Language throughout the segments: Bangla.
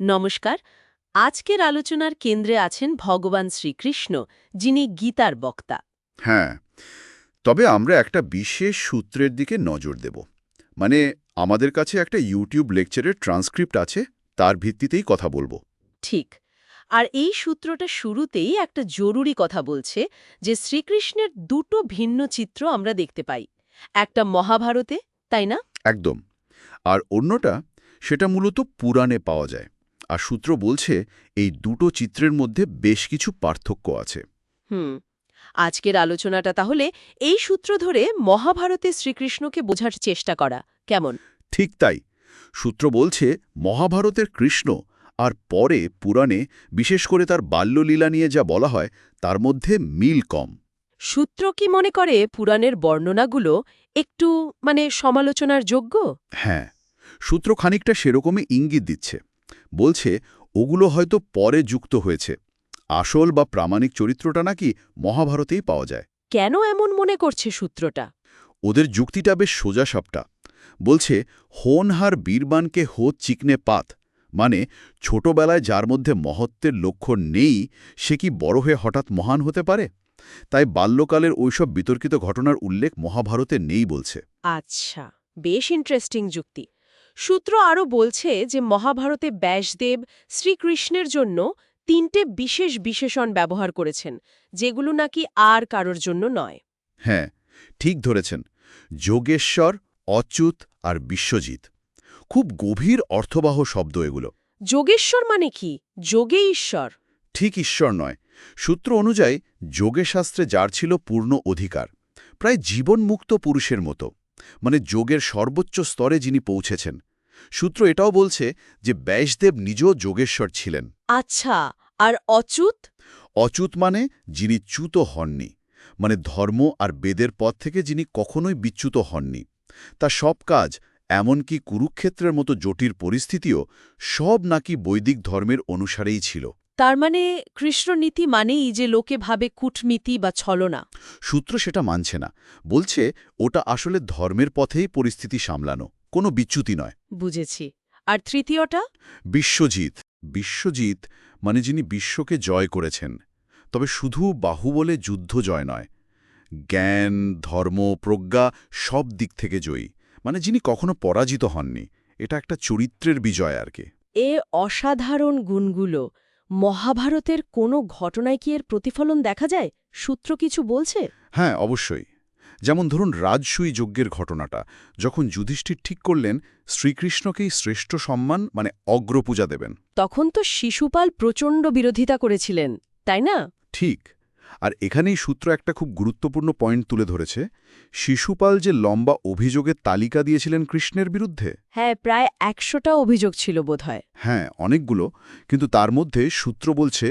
নমস্কার। আজকের আলোচনার কেন্দ্রে আছেন ভগবান শ্রীকৃষ্ণ যিনি গীতার বক্তা। হ্যাঁ তবে আমরা একটা বিশেষ সূত্রের দিকে নজর দেব। মানে আমাদের কাছে একটা ইউটিউব লেকচারের ট্রান্সক্রিপ্ট আছে তার ভিত্তিতেই কথা বলব। ঠিক। আর এই সূত্রটা শুরুতেই একটা জরুরি কথা বলছে যে শ্রীকৃষ্ণের দুটো ভিন্ন চিত্র আমরা দেখতে পাই। একটা মহাভারতে তাই না? একদম। আর অন্যটা সেটা মূলত পুরাণে পাওয়া যায়। আর সূত্র বলছে এই দুটো চিত্রের মধ্যে বেশ কিছু পার্থক্য আছে। হুম আজকের আলোচনাটা তাহলে এই সূত্র ধরে মহাভারতে শ্রীকৃষ্ণকে বোঝার চেষ্টা করা কেমন? ঠিক তাই। সূত্র বলছে মহাভারতের কৃষ্ণ আর পরে পুরাণে বিশেষ করে তার বাল্যলীলা নিয়ে যা বলা হয় তার মধ্যে মিল কম। সূত্র কি মনে করে পুরাণের বর্ণনাগুলো একটু মানে সমালোচনার যোগ্য? হ্যাঁ সূত্র খানিকটা সেরকমই ইঙ্গিত দিচ্ছে। বলছে ওগুলো হয়তো পরে যুক্ত হয়েছে। আসল বা প্রামাণিক চরিত্রটা নাকি মহাভারতেই পাওয়া যায়। কেন এমন মনে করছে সূত্রটা? ওদের যুক্তিটা বেশ সোজা সোজাসাপটা বলছে হোনহার বীরবানকে হো চিকনে পাত। মানে ছোটবেলায় যার মধ্যে মহত্বের লক্ষণ নেই সে কি বড় হয়ে হঠাৎ মহান হতে পারে? তাই বাল্যকালের ওইসব বিতর্কিত ঘটনার উল্লেখ মহাভারতে নেই বলছে। আচ্ছা বেশ ইন্টারেস্টিং যুক্তি। সূত্র আরও বলছে যে মহাভারতে ব্যাসদেব শ্রীকৃষ্ণের জন্য তিনটে বিশেষ বিশেষণ ব্যবহার করেছেন যেগুলো নাকি আর কারোর জন্য নয়। হ্যাঁ ঠিক ধরেছেন। যোগেশ্বর অচ্যুত আর বিশ্বজিৎ। খুব গভীর অর্থবাহ শব্দ এগুলো। যোগেশ্বর মানে কি? যোগে ঈশ্বর। ঠিক ঈশ্বর নয়। সূত্র অনুযায়ী যোগেশাস্ত্রে যার ছিল পূর্ণ অধিকার প্রায় জীবনমুক্ত পুরুষের মতো। মানে যোগের সর্বোচ্চ স্তরে যিনি পৌঁছেছেন। সূত্র এটাও বলছে যে ব্যাসদেব নিজেও যোগেশ্বর ছিলেন। আচ্ছা আর অচ্যুত? অচ্যুত মানে যিনি চ্যুত হননি মানে ধর্ম আর বেদের পথ থেকে যিনি কখনোই বিচ্যুত হননি। তা সব কাজ এমনকি কুরুক্ষেত্রের মতো জটিল পরিস্থিতিও সব নাকি বৈদিক ধর্মের অনুসারেই ছিল। তার মানে কৃষ্ণ নীতি মানেই যে লোকে ভাবে কূটনীতি বা ছলনা। সূত্র সেটা মানছে না। বলছে ওটা আসলে ধর্মের পথেই পরিস্থিতি সামলানো কোনো বিচ্যুতি নয়। বুঝেছি। আর তৃতীয়টা? বিশ্বজিৎ। বিশ্বজিৎ মানে যিনি বিশ্বকে জয় করেছেন। তবে শুধু বাহুবলে যুদ্ধ জয় নয়। জ্ঞান ধর্ম প্রজ্ঞা সব দিক থেকে জয়ী। মানে যিনি কখনো পরাজিত হননি। এটা একটা চরিত্রের বিজয় আর কি। এ অসাধারণ গুণগুলো মহাভারতের কোনো ঘটনায় কি এর প্রতিফলন দেখা যায়? সূত্র কিছু বলছে? হ্যাঁ অবশ্যই। যেমন ধরুন রাজসুই যজ্ঞের ঘটনাটা যখন যুধিষ্ঠির ঠিক করলেন শ্রীকৃষ্ণকেই শ্রেষ্ঠ সম্মান মানে অগ্রপূজা দেবেন। তখন তো শিশুপাল প্রচণ্ড বিরোধিতা করেছিলেন তাই না? ঠিক। আর এখানেই সূত্র একটা খুব গুরুত্বপূর্ণ পয়েন্ট তুলে ধরেছে। শিশুপাল যে লম্বা অভিযোগের তালিকা দিয়েছিলেন কৃষ্ণের বিরুদ্ধে? হ্যাঁ প্রায় একশোটা অভিযোগ ছিল বোধহয়। হ্যাঁ অনেকগুলো। কিন্তু তার মধ্যে সূত্র বলছে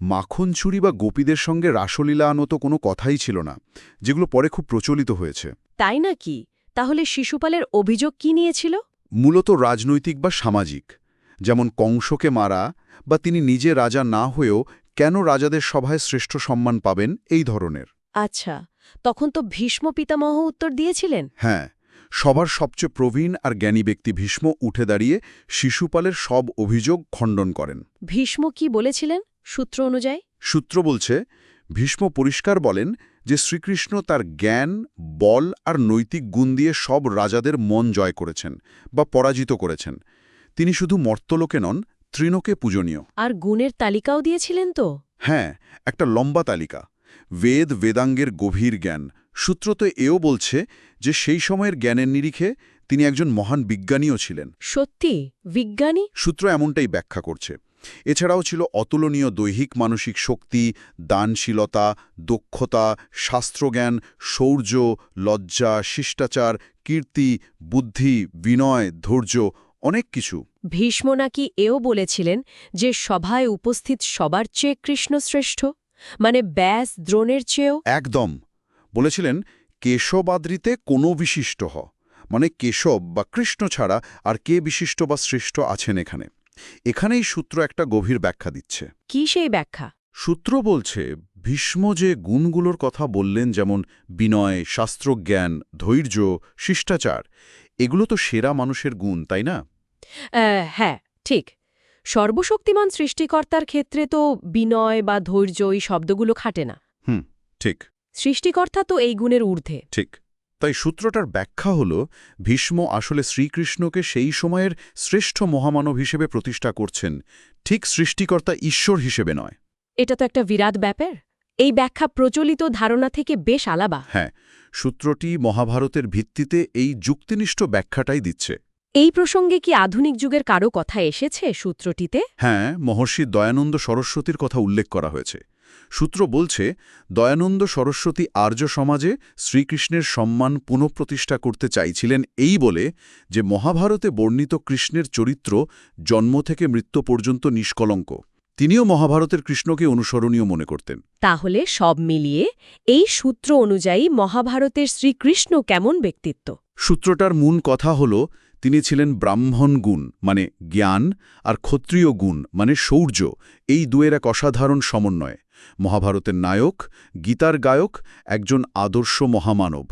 মাখন চুরি বা গোপীদের সঙ্গে রাসলীলা আনো তো কোনো কথাই ছিল না যেগুলো পরে খুব প্রচলিত হয়েছে। তাই নাকি? তাহলে শিশুপালের অভিযোগ কি নিয়েছিল? মূলত রাজনৈতিক বা সামাজিক যেমন কংসকে মারা বা তিনি নিজে রাজা না হয়েও কেন রাজাদের সভায় শ্রেষ্ঠ সম্মান পাবেন এই ধরনের? আচ্ছা তখন তো ভীষ্ম পিতামহ উত্তর দিয়েছিলেন? হ্যাঁ সবার সবচেয়ে প্রবীণ আর জ্ঞানী ব্যক্তি ভীষ্ম উঠে দাঁড়িয়ে শিশুপালের সব অভিযোগ খণ্ডন করেন। ভীষ্ম কি বলেছিলেন সূত্র অনুযায়ী? সূত্র বলছে ভীষ্ম পরিষ্কার বলেন যে শ্রীকৃষ্ণ তার জ্ঞান বল আর নৈতিক গুণ দিয়ে সব রাজাদের মন জয় করেছেন বা পরাজিত করেছেন। তিনি শুধু মর্তলোকে নন তৃণকে পূজনীয়। আর গুণের তালিকাও দিয়েছিলেন তো? হ্যাঁ একটা লম্বা তালিকা। বেদ বেদাঙ্গের গভীর জ্ঞান। সূত্র তো এও বলছে যে সেই সময়ের জ্ঞানের নিরিখে তিনি একজন মহান বিজ্ঞানীও ছিলেন। সত্যি? বিজ্ঞানী? সূত্র এমনটাই ব্যাখ্যা করছে। এছাড়াও ছিল অতুলনীয় দৈহিক মানসিক শক্তি দানশীলতা দক্ষতা শাস্ত্রজ্ঞান শৌর্য লজ্জা শিষ্টাচার কীর্তি বুদ্ধি বিনয় ধৈর্য অনেক কিছু। ভীষ্ম নাকি এও বলেছিলেন যে সভায় উপস্থিত সবার চেয়ে কৃষ্ণ শ্রেষ্ঠ মানে ব্যাস দ্রোণের চেয়েও। একদম। বলেছিলেন কেশবাদ্রিতে কোনো বিশিষ্ট হ মানে কেশব বা কৃষ্ণ ছাড়া আর কে বিশিষ্ট বা শ্রেষ্ঠ আছেন এখানে। এখানেই সূত্র একটা গভীর ব্যাখ্যা দিচ্ছে। কি সেই ব্যাখ্যা? সূত্র বলছে ভীষ্ম যে গুণগুলোর কথা বললেন যেমন বিনয় শাস্ত্রজ্ঞান ধৈর্য শিষ্টাচার এগুলো তো সেরা মানুষের গুণ তাই না? হ্যাঁ ঠিক। সর্বশক্তিমান সৃষ্টিকর্তার ক্ষেত্রে তো বিনয় বা ধৈর্য এই শব্দগুলো খাটে না। হুম ঠিক। সৃষ্টিকর্তা তো এই গুণের ঊর্ধ্বে। ঠিক। তাই সূত্রটার ব্যাখ্যা হল ভীষ্ম আসলে শ্রীকৃষ্ণকে সেই সময়ের শ্রেষ্ঠ মহামানব হিসেবে প্রতিষ্ঠা করছেন ঠিক সৃষ্টিকর্তা ঈশ্বর হিসেবে নয়। এটা তো একটা বিরাট ব্যাপার। এই ব্যাখ্যা প্রচলিত ধারণা থেকে বেশ আলাবা হ্যাঁ সূত্রটি মহাভারতের ভিত্তিতে এই যুক্তিনিষ্ঠ ব্যাখ্যাটাই দিচ্ছে। এই প্রসঙ্গে কি আধুনিক যুগের কারও কথা এসেছে সূত্রটিতে? হ্যাঁ মহর্ষি দয়ানন্দ সরস্বতীর কথা উল্লেখ করা হয়েছে। সূত্র বলছে দয়ানন্দ সরস্বতী আর্য সমাজে শ্রীকৃষ্ণের সম্মান পুনঃপ্রতিষ্ঠা করতে চাইছিলেন এই বলে যে মহাভারতে বর্ণিত কৃষ্ণের চরিত্র জন্ম থেকে মৃত্যু পর্যন্ত নিষ্কলঙ্ক। তিনিও মহাভারতের কৃষ্ণকে অনুসরণীয় মনে করতেন। তাহলে সব মিলিয়ে এই সূত্র অনুযায়ী মহাভারতের শ্রীকৃষ্ণ কেমন ব্যক্তিত্ব? সূত্রটার মূল কথা হল তিনি ছিলেন ব্রাহ্মণ গুণ মানে জ্ঞান, আর ক্ষত্রিয় গুণ মানে শৌর্য এই দুয়ের এক অসাধারণ সমন্বয়। মহাভারতের নায়ক, গীতার গায়ক, একজন আদর্শ মহামানব।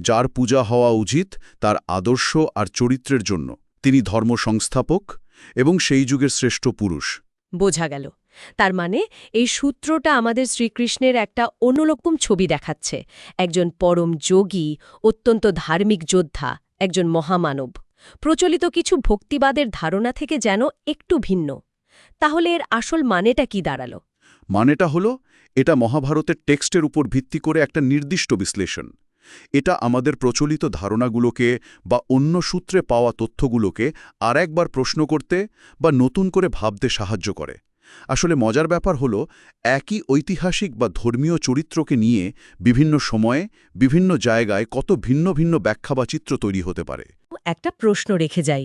যার পূজা হওয়া উচিত তার আদর্শ আর চরিত্রের জন্য। তিনি ধর্ম সংস্থাপক এবং সেই যুগের শ্রেষ্ঠ পুরুষ। বোঝা গেল। তার মানে এই সূত্রটা আমাদের শ্রীকৃষ্ণের একটা অন্যরকম ছবি দেখাচ্ছে। একজন পরম যোগী, অত্যন্ত ধার্মিক যোদ্ধা, একজন মহামানব। প্রচলিত কিছু ভক্তিবাদের ধারণা থেকে যেন একটু ভিন্ন। তাহলে এর আসল মানেটা কি দাঁড়াল? মানেটা হল, এটা মহাভারতের টেক্সটের উপর ভিত্তি করে একটা নির্দিষ্ট বিশ্লেষণ। এটা আমাদের প্রচলিত ধারণাগুলোকে বা অন্য সূত্রে পাওয়া তথ্যগুলোকে আর একবার প্রশ্ন করতে বা নতুন করে ভাবতে সাহায্য করে। আসলে মজার ব্যাপার হল, একই ঐতিহাসিক বা ধর্মীয় চরিত্রকে নিয়ে বিভিন্ন সময়ে, বিভিন্ন জায়গায় কত ভিন্ন ভিন্ন ব্যাখ্যা বা চিত্র তৈরি হতে পারে। একটা প্রশ্ন রেখে যাই।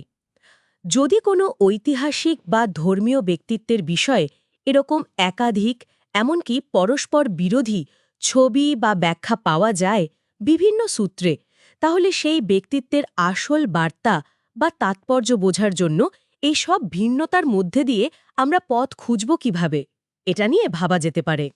যদি কোনো ঐতিহাসিক বা ধর্মীয় ব্যক্তিত্বের বিষয়ে এরকম একাধিক, এমনকি পরস্পর বিরোধী ছবি বা ব্যাখ্যা পাওয়া যায় বিভিন্ন সূত্রে, তাহলে সেই ব্যক্তিত্বের আসল বার্তা বা তাৎপর্য বোঝার জন্য এই সব ভিন্নতার মধ্যে দিয়ে আমরা পথ খুঁজব কীভাবে? এটা নিয়ে ভাবা যেতে পারে।